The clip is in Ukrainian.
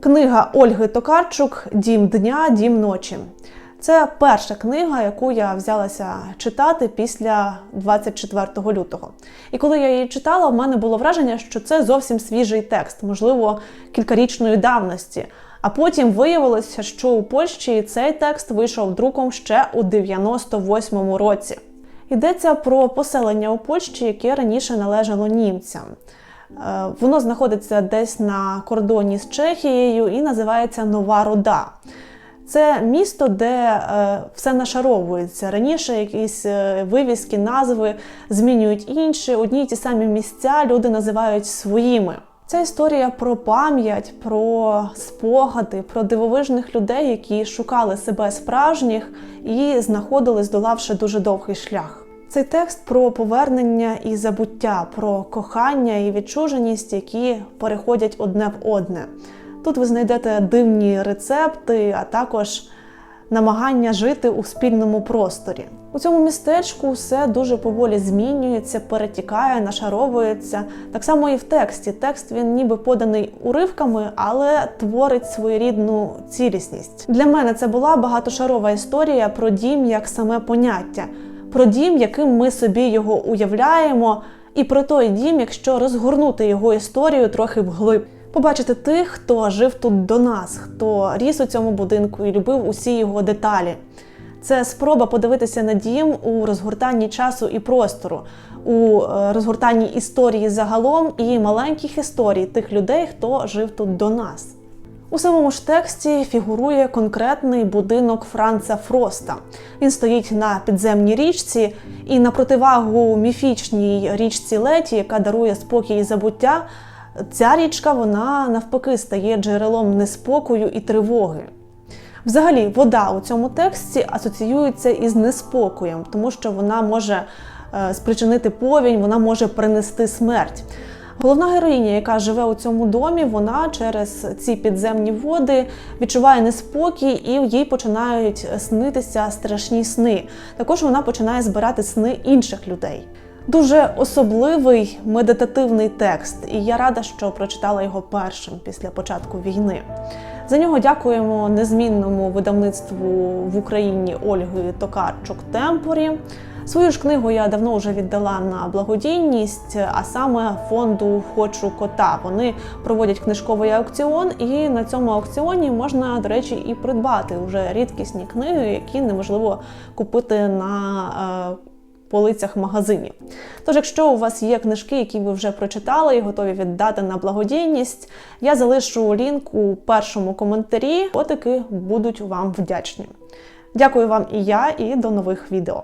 Книга Ольги Токарчук Дім дня, дім ночі. Це перша книга, яку я взялася читати після 24 лютого. І коли я її читала, в мене було враження, що це зовсім свіжий текст, можливо, кількарічної давності. А потім виявилося, що у Польщі цей текст вийшов друком ще у 98-му році. Йдеться про поселення у Польщі, яке раніше належало німцям. Е, Воно знаходиться десь на кордоні з Чехією і називається Нова Руда. Це місто, де е, все нашаровується. Раніше якісь е, вивіски, назви змінюють інші. Одні й ті самі місця люди називають своїми. Ця історія про пам'ять, про спогади, про дивовижних людей, які шукали себе справжніх і знаходили, здолавши дуже довгий шлях. Цей текст про повернення і забуття, про кохання і відчуженість, які переходять одне в одне. Тут ви знайдете дивні рецепти, а також намагання жити у спільному просторі. У цьому містечку все дуже поволі змінюється, перетікає, нашаровується. Так само і в тексті. Текст він ніби поданий уривками, але творить своєрідну цілісність. Для мене це була багатошарова історія про дім як саме поняття, про дім, яким ми собі його уявляємо, і про той дім, якщо розгорнути його історію трохи вглиб. Побачити тих, хто жив тут до нас, хто ріс у цьому будинку і любив усі його деталі. Це спроба подивитися на дім у розгортанні часу і простору, у е, розгортанні історії загалом і маленьких історій тих людей, хто жив тут до нас. У самому ж тексті фігурує конкретний будинок Франца Фроста. Він стоїть на підземній річці, і на противагу міфічній річці Леті, яка дарує спокій і забуття, ця річка вона навпаки стає джерелом неспокою і тривоги. Взагалі, вода у цьому тексті асоціюється із неспокоєм, тому що вона може е, спричинити повінь, вона може принести смерть. Головна героїня, яка живе у цьому домі, вона через ці підземні води відчуває неспокій і їй починають снитися страшні сни. Також вона починає збирати сни інших людей. Дуже особливий медитативний текст, і я рада, що прочитала його першим після початку війни. За нього дякуємо незмінному видавництву в Україні Ольги Токарчук Темпорі. Свою ж книгу я давно вже віддала на благодійність, а саме фонду Хочу кота. Вони проводять книжковий аукціон, і на цьому аукціоні можна, до речі, і придбати вже рідкісні книги, які неможливо купити на е, полицях магазинів. Тож, якщо у вас є книжки, які ви вже прочитали і готові віддати на благодійність, я залишу лінк у першому коментарі. Котики будуть вам вдячні. Дякую вам і я, і до нових відео.